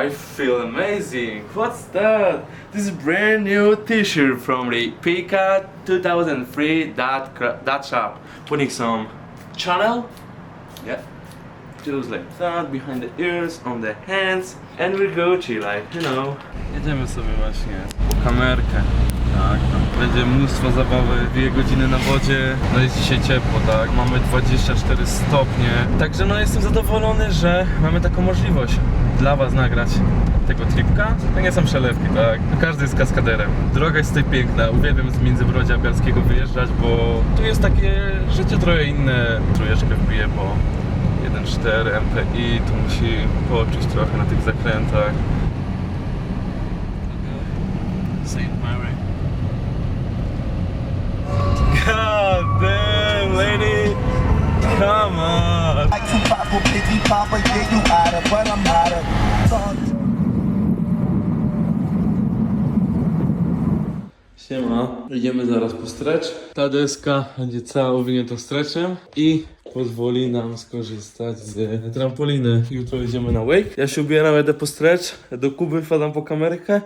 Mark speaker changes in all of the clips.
Speaker 1: I feel amazing. What's that? This is brand new t-shirt from the Pika 2003 that, shop. Putting some channel. Yeah. Just like that, behind the ears, on the hands, and we're Gucci, like, you know. Jedziemy sobie właśnie po kamerkę. Tak, będzie mnóstwo zabawy, dwie godziny na wodzie, no jest dzisiaj ciepło, tak, mamy 24 stopnie, także no jestem zadowolony, że mamy taką możliwość dla was nagrać tego tripka. To nie są przelewki, tak, każdy jest kaskaderem. Droga jest tutaj piękna, uwielbiam z Międzybrodzia Bialskiego wyjeżdżać, bo tu jest takie życie trochę inne, trójeczkę wbiję po 1.4 MPI, tu musi poczuć trochę na tych zakrętach. Saint Mary. God damn, lady! Come on!
Speaker 2: Like or Biggie Papa, yeah, you hotter, but I'm hotter.
Speaker 1: Siema, idziemy zaraz po stretch. Ta deska będzie cała owinięta stretchem i pozwoli nam skorzystać z trampoliny. Jutro idziemy na wake. Ja się ubieram, jedę po stretch, do Kuby wpadam po kamerkę.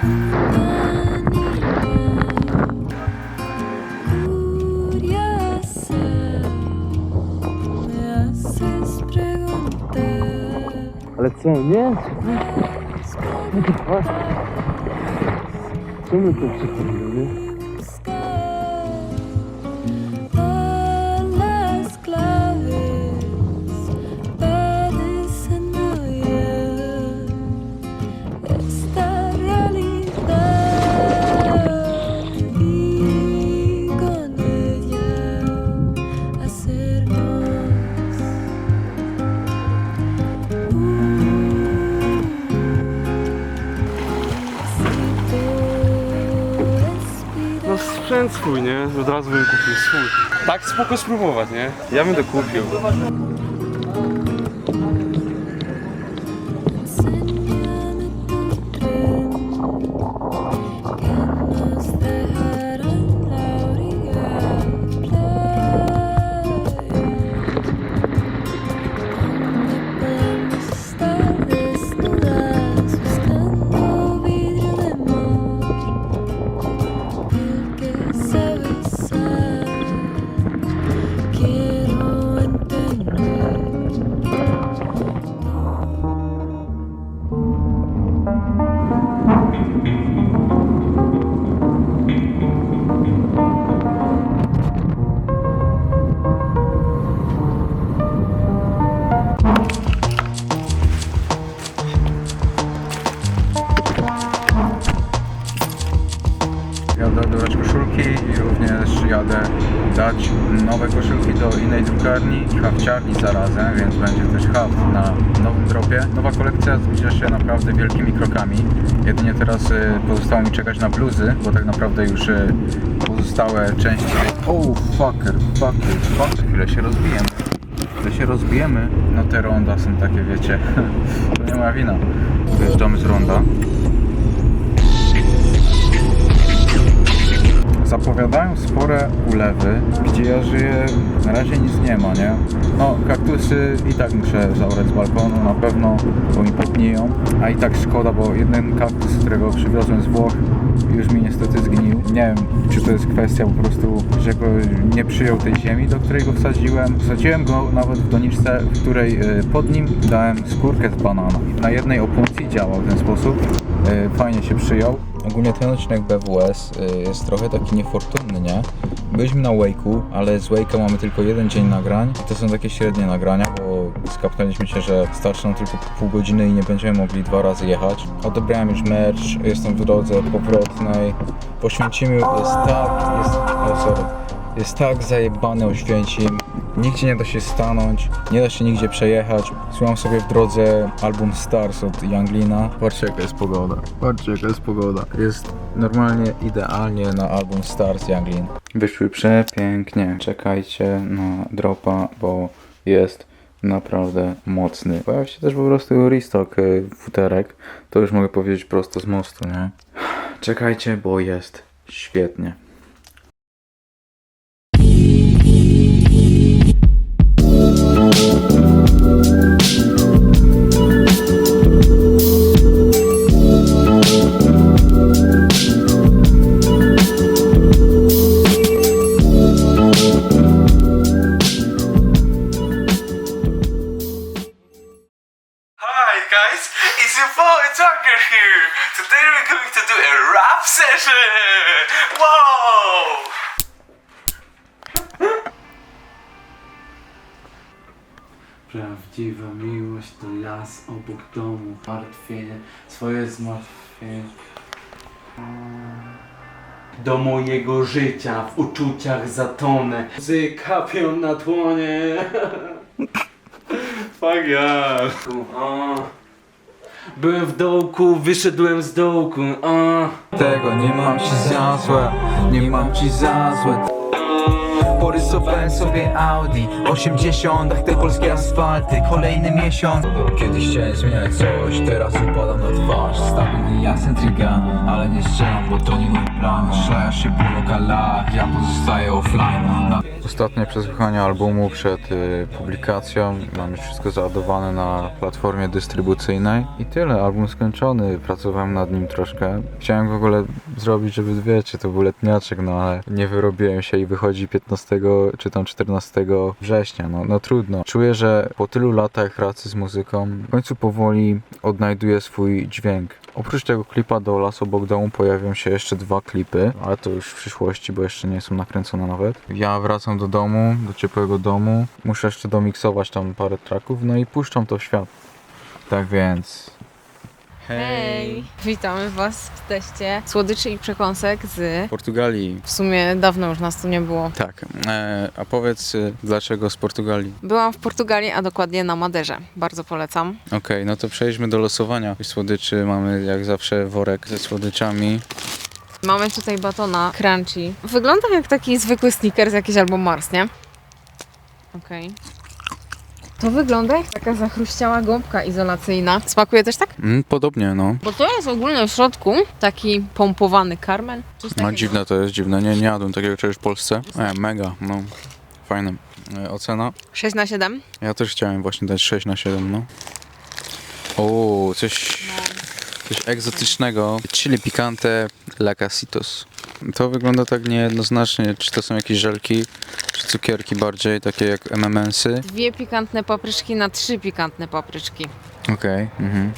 Speaker 1: Ale co, nie? Czemu to przychodzi,
Speaker 3: buscar
Speaker 1: Sprzęt swój, nie? Od razu bym kupił swój. Tak spoko spróbować, nie? Ja bym to kupił.
Speaker 4: Dropie. Nowa kolekcja zbliża się naprawdę wielkimi krokami. Jedynie teraz y, pozostało mi czekać na bluzy, bo tak naprawdę już y, pozostałe części... Oh, fucker, fucker, fucker, chwilę się rozbijemy. Chwilę się rozbijemy. No te ronda są takie, wiecie, to nie ma wina. Wyjeżdżamy z ronda. zapowiadają spore ulewy, gdzie ja żyję, na razie nic nie ma, nie? No, kaktusy i tak muszę zaorać z balkonu, na pewno, bo mi popniją, a i tak szkoda, bo jeden kaktus, którego przywiozłem z Włoch, już mi niestety zgnił. Nie wiem, czy to jest kwestia po prostu, że go nie przyjął tej ziemi, do której go wsadziłem. Wsadziłem go nawet w doniczce, w której y, pod nim dałem skórkę z banana. Na jednej opuncji działał w ten sposób. Y, Fajnie się przyjął. Ogólnie ten odcinek BWS y, jest trochę taki niefortunny, nie? Byliśmy na Wake'u, ale z Wake'a mamy tylko jeden dzień nagrań i to są takie średnie nagrania, bo skapnęliśmy się, że starczy nam tylko pół godziny i nie będziemy mogli dwa razy jechać. Odebrałem już merch, jestem w drodze powrotnej. Po Święcimiu jest tak, jest, sorry, jest tak zajebany Oświęcim, nigdzie nie da się stanąć, nie da się nigdzie przejechać. Słucham sobie w drodze album Stars od Younglina. Patrzcie jaka jest pogoda, patrzcie jaka jest pogoda. Jest normalnie idealnie na album Stars Younglin. Wyszły przepięknie, czekajcie na dropa, bo jest naprawdę mocny. Pojawił się też po prostu restock y, futerek, to już mogę powiedzieć prosto z mostu, nie? Czekajcie, bo jest świetnie.
Speaker 1: Hi guys, it's your boy Tucker here. Today we're going to do a rap session. Wow!
Speaker 5: Prawdziwa miłość to las obok domu. Martwienie, swoje zmartwienie. Do mojego życia w uczuciach zatonę. Łzy kapią na dłonie.
Speaker 1: Fuck yeah.
Speaker 5: Byłem w dołku, wyszedłem z dołku.
Speaker 4: Tego nie mam ci za złe, nie mam ci za złe. Porysowałem sobie Audi 80 te polskie asfalty, kolejny miesiąc. Kiedyś chciałem zmieniać coś, teraz upadam na twarz. Stabilny jasny trygan, ale nie strzelam, bo to nie mój plan. Szlajasz się po lokalach, ja pozostaję offline. Ostatnie przesłuchanie albumu przed y, publikacją. Mam już wszystko załadowane na platformie dystrybucyjnej. I tyle, album skończony, pracowałem nad nim troszkę. Chciałem w ogóle zrobić, żeby wiecie, to był letniaczek, no ale nie wyrobiłem się i wychodzi 15 czy tam 14 września, no, no trudno. Czuję, że po tylu latach pracy z muzyką w końcu powoli odnajduję swój dźwięk. Oprócz tego klipa do Las obok domu pojawią się jeszcze dwa klipy, ale to już w przyszłości, bo jeszcze nie są nakręcone nawet. Ja wracam do domu, do ciepłego domu. Muszę jeszcze domiksować tam parę tracków, no i puszczam to w świat. Tak więc...
Speaker 6: Hej! Witamy Was w teście słodyczy i przekąsek z...
Speaker 4: Portugalii.
Speaker 6: W sumie dawno już nas tu nie było.
Speaker 4: Tak, e, a powiedz y, dlaczego z Portugalii?
Speaker 6: Byłam w Portugalii, a dokładnie na Maderze. Bardzo polecam.
Speaker 4: Okej, no to przejdźmy do losowania słodyczy. Mamy jak zawsze worek ze słodyczami.
Speaker 6: Mamy tutaj batona crunchy. Wygląda jak taki zwykły Snickers jakiś albo Mars, nie? Okej. To wygląda jak taka zachruściała gąbka izolacyjna. Smakuje też tak?
Speaker 4: Mm, podobnie, no.
Speaker 6: Bo to jest ogólnie w środku taki pompowany karmel. Coś
Speaker 4: No
Speaker 6: takiego.
Speaker 4: dziwne to jest, dziwne. Nie, nie jadłem takiego czegoś w Polsce. E, mega, no. Fajne. E, ocena?
Speaker 6: 6 na 7.
Speaker 4: Ja też chciałem właśnie dać 6 na 7, no. O, coś, coś egzotycznego. Chili picante la casitos. To wygląda tak niejednoznacznie, czy to są jakieś żelki, cukierki bardziej, takie jak M&M'sy.
Speaker 6: Dwie pikantne papryczki na trzy pikantne papryczki.
Speaker 4: Okej. mhm.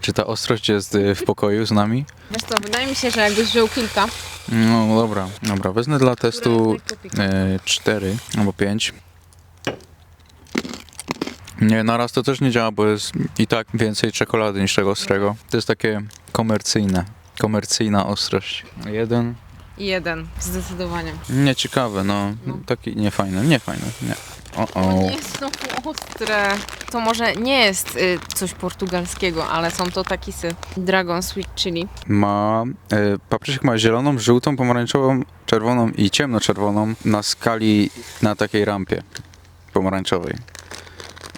Speaker 4: Czy ta ostrość jest y, w pokoju z nami?
Speaker 6: Wiesz co, wydaje mi się, że jakbyś wziął kilka,
Speaker 4: No dobra, dobra. Wezmę dla testu e, 4 albo 5. Nie, naraz to też nie działa, bo jest i tak więcej czekolady niż tego ostrego. To jest takie komercyjne. Komercyjna ostrość. Jeden.
Speaker 6: Jeden, zdecydowanie.
Speaker 4: Nieciekawe, no.
Speaker 6: No.
Speaker 4: Taki niefajny, niefajny, nie. O,
Speaker 6: To
Speaker 4: o.
Speaker 6: nie jest znowu ostre. To może nie jest y, coś portugalskiego, ale są to takisy Dragon Sweet Chili.
Speaker 4: Ma, e, papryczek ma zieloną, żółtą, pomarańczową, czerwoną i ciemnoczerwoną na skali, na takiej rampie pomarańczowej.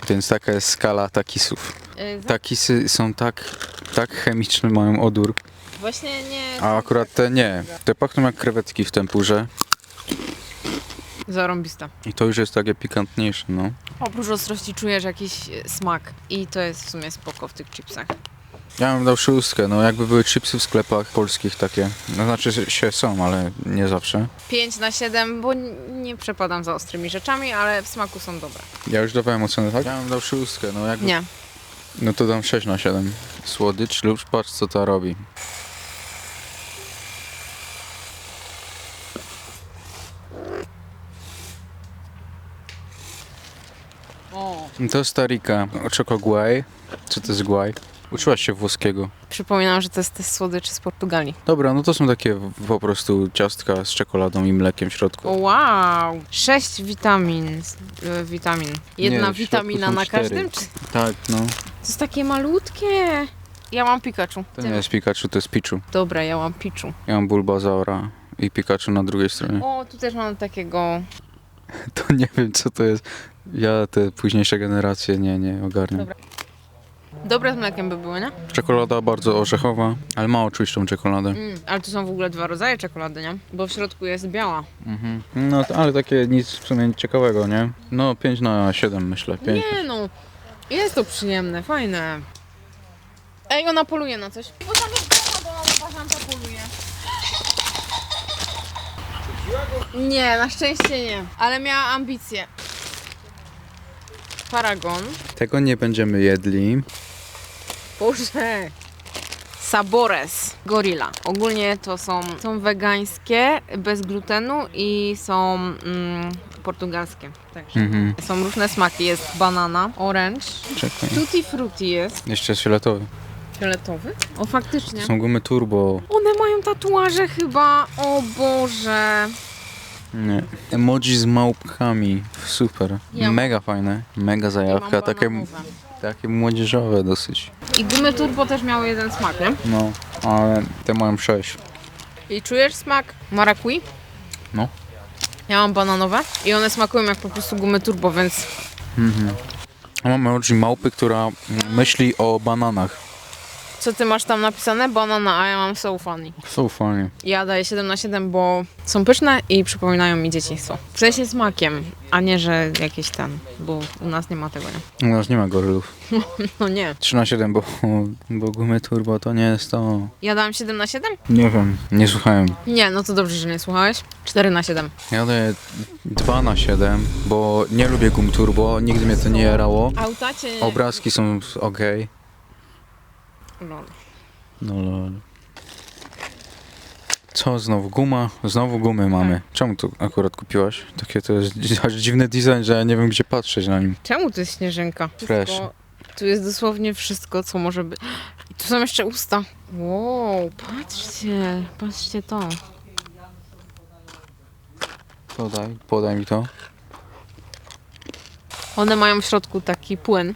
Speaker 4: Więc taka jest skala takisów.
Speaker 6: Y, za-
Speaker 4: Takisy są tak, tak chemiczny, mają odór.
Speaker 6: Właśnie nie...
Speaker 4: A akurat te nie. Te pachną jak krewetki w tempurze.
Speaker 6: Zarąbista.
Speaker 4: I to już jest takie pikantniejsze, no.
Speaker 6: Oprócz ostrości czujesz jakiś y, smak i to jest w sumie spoko w tych chipsach.
Speaker 4: Ja bym dał szóstkę, no jakby były chipsy w sklepach polskich takie. No znaczy się są, ale nie zawsze.
Speaker 6: 5 na 7, bo n- nie przepadam za ostrymi rzeczami, ale w smaku są dobre.
Speaker 4: Ja już dawałem ocenę, tak? Ja bym dał szóstkę, no jakby...
Speaker 6: Nie.
Speaker 4: No to dam 6 na 7. Słodycz lub patrz co to robi.
Speaker 6: O.
Speaker 4: To starika. Oczoko guaj. Co to jest guaj? Uczyłaś się włoskiego.
Speaker 6: Przypominam, że to jest test słodyczy z Portugalii.
Speaker 4: Dobra, no to są takie po prostu ciastka z czekoladą i mlekiem w środku.
Speaker 6: wow! 6 witamin. y, witamin. Jedna
Speaker 4: w środku
Speaker 6: witamina
Speaker 4: są
Speaker 6: na
Speaker 4: cztery.
Speaker 6: każdym? Czy...
Speaker 4: Tak, no.
Speaker 6: To jest takie malutkie. Ja mam Pikachu.
Speaker 4: To nie jest Pikachu, to jest Pichu.
Speaker 6: Dobra, ja mam Pichu.
Speaker 4: Ja mam Bulbazaura i Pikachu na drugiej stronie.
Speaker 6: O, tu też mam takiego.
Speaker 4: To nie wiem co to jest. Ja te późniejsze generacje nie, nie ogarniam.
Speaker 6: Dobra. Dobre z mlekiem by były, nie?
Speaker 4: Czekolada bardzo orzechowa, ale mało czuć tą czekoladę.
Speaker 6: Mm, ale tu są w ogóle dwa rodzaje czekolady, nie? Bo w środku jest biała.
Speaker 4: Mhm. No to- ale takie nic w sumie ciekawego, nie? No 5 na 7 myślę. 5.
Speaker 6: Nie no, jest to przyjemne, fajne. Ej, ona poluje na coś. Bo tam jest głowa, bo ona uważam, że poluje. Nie, na szczęście nie. Ale miała ambicje. Paragon.
Speaker 4: Tego nie będziemy jedli.
Speaker 6: Boże. Sabores. Gorilla. Ogólnie to są, są wegańskie, bez glutenu i są mm, portugalskie. Także.
Speaker 4: Mhm.
Speaker 6: Są różne smaki. Jest banana, orange,
Speaker 4: Czekaj.
Speaker 6: tutti frutti jest.
Speaker 4: Jeszcze jest fioletowy.
Speaker 6: Fioletowy? O, faktycznie.
Speaker 4: To są gumy turbo.
Speaker 6: One mają tatuaże chyba. O Boże.
Speaker 4: Nie. Emoji z małpkami. Super.
Speaker 6: Ja-
Speaker 4: Mega fajne. Mega zajawka. Takie, takie młodzieżowe dosyć.
Speaker 6: I gumy turbo też miały jeden smak, nie?
Speaker 4: No, ale te mają 6.
Speaker 6: I czujesz smak marakui?
Speaker 4: No.
Speaker 6: Ja mam bananowe i one smakują jak po prostu gumy turbo, więc
Speaker 4: Mhm. A mam emoji małpy, która myśli o bananach.
Speaker 6: Co ty masz tam napisane? Banana, a ja mam so funny.
Speaker 4: So fajnie.
Speaker 6: Ja daję 7 na 7, bo są pyszne i przypominają mi dzieciństwo. W sensie smakiem, a nie, że jakieś tam, bo u nas nie ma tego, nie?
Speaker 4: U nas nie ma gorylów.
Speaker 6: No nie.
Speaker 4: 3 na 7, bo, bo gumy turbo to nie jest to.
Speaker 6: Ja dałam 7 na 7?
Speaker 4: Nie wiem. Nie słuchałem.
Speaker 6: Nie, no to dobrze, że nie słuchałeś. 4 na 7.
Speaker 4: Ja daję 2 na 7, bo nie lubię gum turbo, nigdy mnie to nie jarało.
Speaker 6: Auta cię...
Speaker 4: Obrazki są ok.
Speaker 6: Lol.
Speaker 4: No lol. Co znowu? Guma? Znowu gumy mamy. Czemu to akurat kupiłaś? Takie to jest dzi- aż dziwny design, że ja nie wiem gdzie patrzeć na nim.
Speaker 6: Czemu to jest śnieżynka?
Speaker 4: Fresh.
Speaker 6: Wszystko- Tu jest dosłownie wszystko, co może być. I tu są jeszcze usta. Wow, patrzcie, patrzcie to.
Speaker 4: Podaj, podaj mi to.
Speaker 6: One mają w środku taki płyn.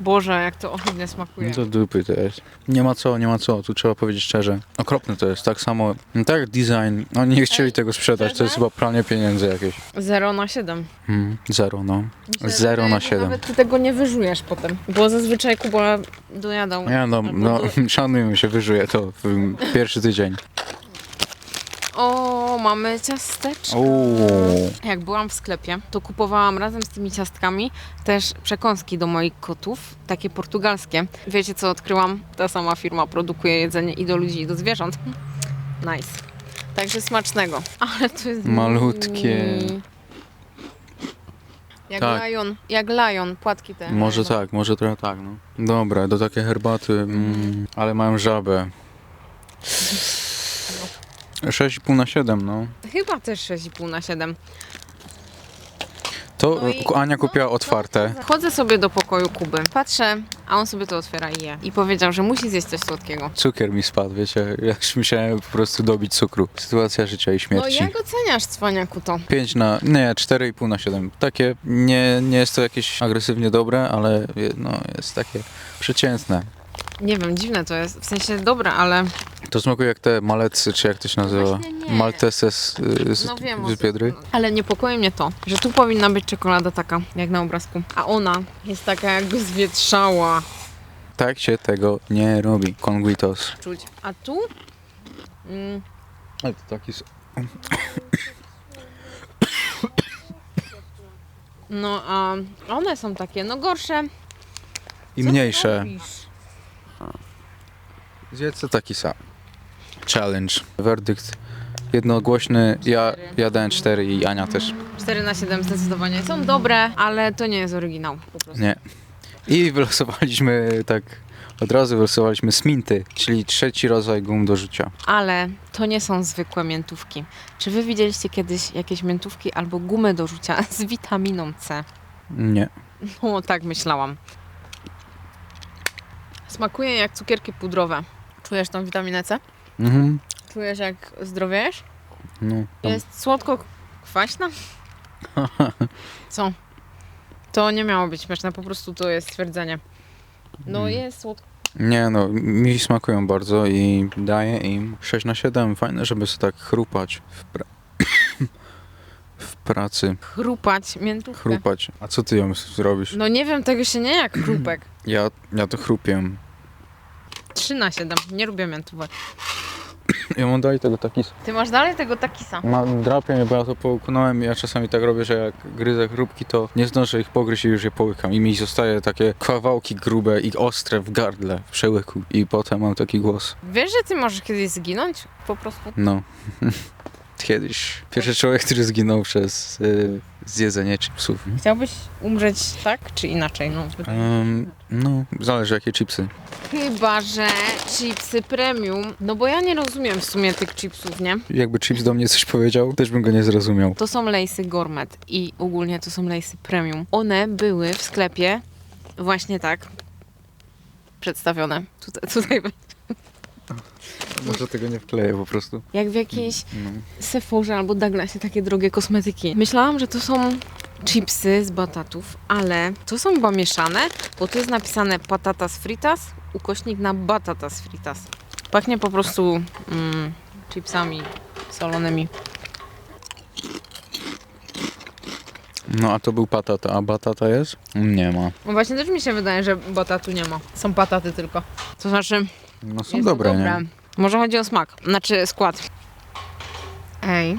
Speaker 6: Boże, jak to ohydnie smakuje.
Speaker 4: No to dupy to jest. Nie ma co, nie ma co, tu trzeba powiedzieć szczerze. Okropne to jest, tak samo, no tak jak design, oni nie chcieli
Speaker 6: Ej,
Speaker 4: tego sprzedać, to jest chyba pranie pieniędzy jakieś.
Speaker 6: 0 na 0
Speaker 4: Hmm, zero no. Zero na siedem.
Speaker 6: Nawet ty tego nie wyżujesz potem. Bo zazwyczaj Kuba dojadał.
Speaker 4: Ja no,
Speaker 6: albo
Speaker 4: no
Speaker 6: do-
Speaker 4: szanujmy się, wyżuję to w pierwszy tydzień.
Speaker 6: O, mamy ciasteczka. Jak byłam w sklepie, to kupowałam razem z tymi ciastkami też przekąski do moich kotów, takie portugalskie. Wiecie co odkryłam? Ta sama firma produkuje jedzenie i do ludzi, i do zwierząt. Nice. Także smacznego. Ale to jest
Speaker 4: Malutkie.
Speaker 6: mini. Jak
Speaker 4: Tak.
Speaker 6: lion, jak lion, płatki te.
Speaker 4: Może tak, może trochę tak, no. Dobra, do takiej herbaty, mm, ale mają żabę. 6,5 na 7, no.
Speaker 6: Chyba też 6,5 na 7.
Speaker 4: To
Speaker 6: No i-
Speaker 4: Ania kupiła otwarte.
Speaker 6: Chodzę sobie do pokoju Kuby, patrzę, a on sobie to otwiera i je. I powiedział, że musi zjeść coś słodkiego.
Speaker 4: Cukier mi spadł, wiecie, ja już musiałem po prostu dobić cukru. Sytuacja życia i
Speaker 6: No
Speaker 4: śmierci.
Speaker 6: jak oceniasz cwaniaku to?
Speaker 4: 5 na, nie, 4,5 na 7. Takie, nie, nie jest to jakieś agresywnie dobre, ale no, jest takie przeciętne.
Speaker 6: Nie wiem, dziwne to jest. W sensie dobre, ale
Speaker 4: To smakuje jak te malecy, czy jak to się nazywa?
Speaker 6: właśnie nie.
Speaker 4: Malteses y, z,
Speaker 6: no wiem. o
Speaker 4: z Biedry.
Speaker 6: Ale niepokoi mnie to, że tu powinna być czekolada taka, jak na obrazku. A ona jest taka jakby zwietrzała.
Speaker 4: Tak się tego nie robi. Conguitos.
Speaker 6: Czuć. A tu? Mm,
Speaker 4: Ale to taki... s-
Speaker 6: no a one są takie, no gorsze.
Speaker 4: I
Speaker 6: Co
Speaker 4: mniejsze.
Speaker 6: robisz?
Speaker 4: Zjedz to taki sam. Challenge. Werdykt jednogłośny. Ja, ja dałem 4 i Ania też.
Speaker 6: 4 na 7 zdecydowanie są dobre, ale to nie jest oryginał po prostu.
Speaker 4: Nie. I wylosowaliśmy tak... Od razu wylosowaliśmy sminty, czyli trzeci rodzaj gum do rzucia.
Speaker 6: Ale to nie są zwykłe miętówki. Czy wy widzieliście kiedyś jakieś miętówki albo gumy do rzucia z witaminą C?
Speaker 4: Nie.
Speaker 6: O, tak myślałam. Smakuje jak cukierki pudrowe. Czujesz tą witaminę C?
Speaker 4: Mhm.
Speaker 6: Czujesz jak zdrowiejesz?
Speaker 4: No. tam-
Speaker 6: Jest słodko kwaśna? Co? To nie miało być śmieszne, po prostu to jest stwierdzenie. No
Speaker 4: Mm.
Speaker 6: jest słodko.
Speaker 4: Nie no, mi smakują bardzo i daję im 6 na 7. Fajne, żeby sobie tak chrupać w, pra... w pracy.
Speaker 6: Chrupać miętówkę.
Speaker 4: Chrupać. A co ty ją zrobisz?
Speaker 6: No nie wiem, tego się nie jak chrupek.
Speaker 4: Ja, ja to chrupię.
Speaker 6: 3 na 7. Nie lubię miętówek.
Speaker 4: Ja mam dalej tego taki...
Speaker 6: Ty masz dalej tego takisa.
Speaker 4: Mam drapie mnie, bo ja to połknąłem i ja czasami tak robię, że jak gryzę chrupki, to nie zdążę ich pogryźć i już je połykam. I mi zostaje takie kawałki grube i ostre w gardle, w przełyku. I potem mam taki głos.
Speaker 6: Wiesz, że ty możesz kiedyś zginąć? Po prostu.
Speaker 4: No. Kiedyś. Pierwszy człowiek, który zginął przez y, zjedzenie chipsów.
Speaker 6: Chciałbyś umrzeć tak czy inaczej? No,
Speaker 4: Um, no, zależy jakie chipsy.
Speaker 6: Chyba, że chipsy premium. No bo ja nie rozumiem w sumie tych chipsów, nie?
Speaker 4: Jakby chips do mnie coś powiedział, też bym go nie zrozumiał.
Speaker 6: To są lejsy gourmet i ogólnie to są lejsy premium. One były w sklepie właśnie tak przedstawione. Tutaj, tutaj
Speaker 4: Może tego nie wkleję po prostu.
Speaker 6: jak w jakiejś
Speaker 4: No.
Speaker 6: Sephorze albo Douglasie takie drogie kosmetyki. Myślałam, że to są chipsy z batatów, ale to są chyba mieszane, bo tu jest napisane patatas fritas, ukośnik na batatas fritas. Pachnie po prostu mm, chipsami solonymi.
Speaker 4: no a to był patata, a batata jest? Nie ma.
Speaker 6: No właśnie też mi się wydaje, że batatu nie ma. Są pataty tylko. To znaczy,
Speaker 4: No są
Speaker 6: jest to
Speaker 4: dobre, nie?
Speaker 6: Może chodzi o smak, znaczy skład. Ej.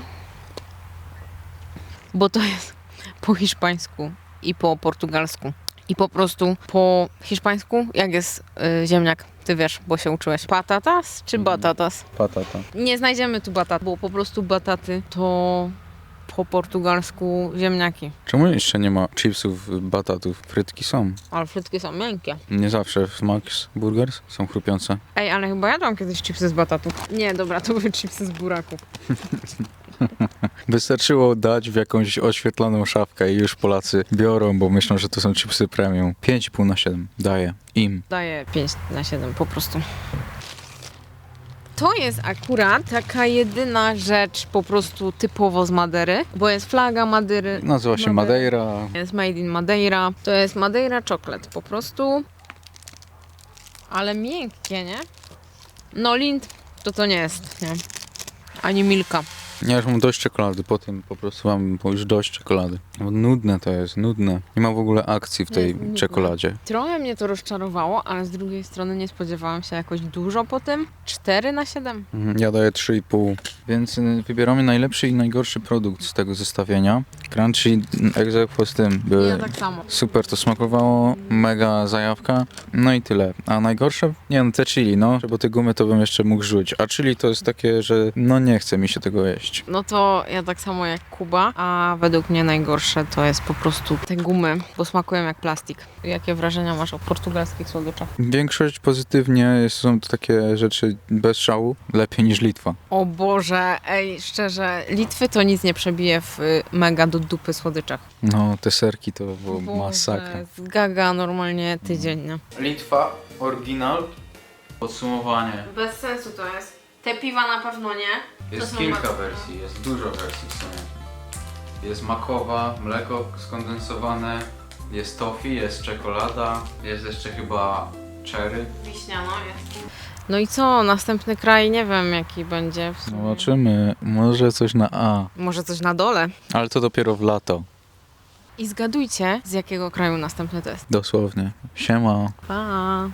Speaker 6: Bo to jest po hiszpańsku i po portugalsku. I po prostu po hiszpańsku, jak jest y, ziemniak, ty wiesz, bo się uczyłeś. Patatas czy
Speaker 4: Mhm.
Speaker 6: batatas?
Speaker 4: Patata.
Speaker 6: Nie znajdziemy tu batat, bo po prostu bataty to po portugalsku ziemniaki.
Speaker 4: Czemu jeszcze nie ma chipsów, batatów? Frytki są.
Speaker 6: Ale frytki są miękkie.
Speaker 4: Nie zawsze w Max Burgers są chrupiące.
Speaker 6: Ej, ale chyba jadłam kiedyś chipsy z batatów. Nie, dobra, to były chipsy z buraków.
Speaker 4: Wystarczyło dać w jakąś oświetloną szafkę i już Polacy biorą, bo myślą, że to są chipsy premium. 5,5 na 7 daję im.
Speaker 6: Daję 5 na 7 po prostu. To jest akurat taka jedyna rzecz po prostu typowo z Madery, bo jest flaga Madery.
Speaker 4: Nazywa się
Speaker 6: Madeira.
Speaker 4: Madeira.
Speaker 6: Jest made in Madeira. To jest Madeira Chocolate po prostu. Ale miękkie, nie? No lint to to nie jest, nie? Ani milka.
Speaker 4: Ja już mam dość czekolady, potem po prostu mam już dość czekolady. Bo Nudne to jest, nudne. Nie ma w ogóle akcji w tej
Speaker 6: nudne.
Speaker 4: czekoladzie.
Speaker 6: Trochę mnie to rozczarowało, ale z drugiej strony nie spodziewałam się jakoś dużo po tym. 4 na 7.
Speaker 4: Mhm, Ja daję 3,5. Więc y, wybieramy najlepszy i najgorszy produkt z tego zestawienia. Crunchy egzekwo z tym. Były
Speaker 6: Ja tak samo.
Speaker 4: super to smakowało, mega zajawka. No i tyle. A najgorsze? Nie no, te chili, no. Bo te gumy to bym jeszcze mógł rzuć. A chili to jest takie, że no nie chce mi się tego jeść.
Speaker 6: No to ja tak samo jak Kuba, a według mnie najgorsze to jest po prostu te gumy, bo smakują jak plastik. Jakie wrażenia masz o portugalskich słodyczach?
Speaker 4: Większość pozytywnie, jest- są to takie rzeczy bez szału, lepiej niż Litwa.
Speaker 6: O Boże, ej, szczerze, Litwy to nic nie przebije w y, mega do dupy słodyczach.
Speaker 4: No, te serki to było
Speaker 6: Boże,
Speaker 4: masakra.
Speaker 6: Zgaga normalnie tydzień, nie?
Speaker 4: Litwa, oryginal, podsumowanie.
Speaker 6: Bez sensu to jest. Te piwa na pewno nie.
Speaker 4: Jest
Speaker 6: są
Speaker 4: kilka
Speaker 6: bardzo-
Speaker 4: wersji, jest dużo wersji w sumie. Jest makowa, mleko skondensowane, jest toffee, jest czekolada, jest jeszcze chyba cherry.
Speaker 6: Wiśniano jest. No i co? Następny kraj nie wiem jaki będzie. W sumie.
Speaker 4: Zobaczymy, może coś na A,
Speaker 6: Może coś na dole.
Speaker 4: ale to dopiero w lato,
Speaker 6: I zgadujcie, z jakiego kraju następny test.
Speaker 4: dosłownie. Siema.
Speaker 6: Pa!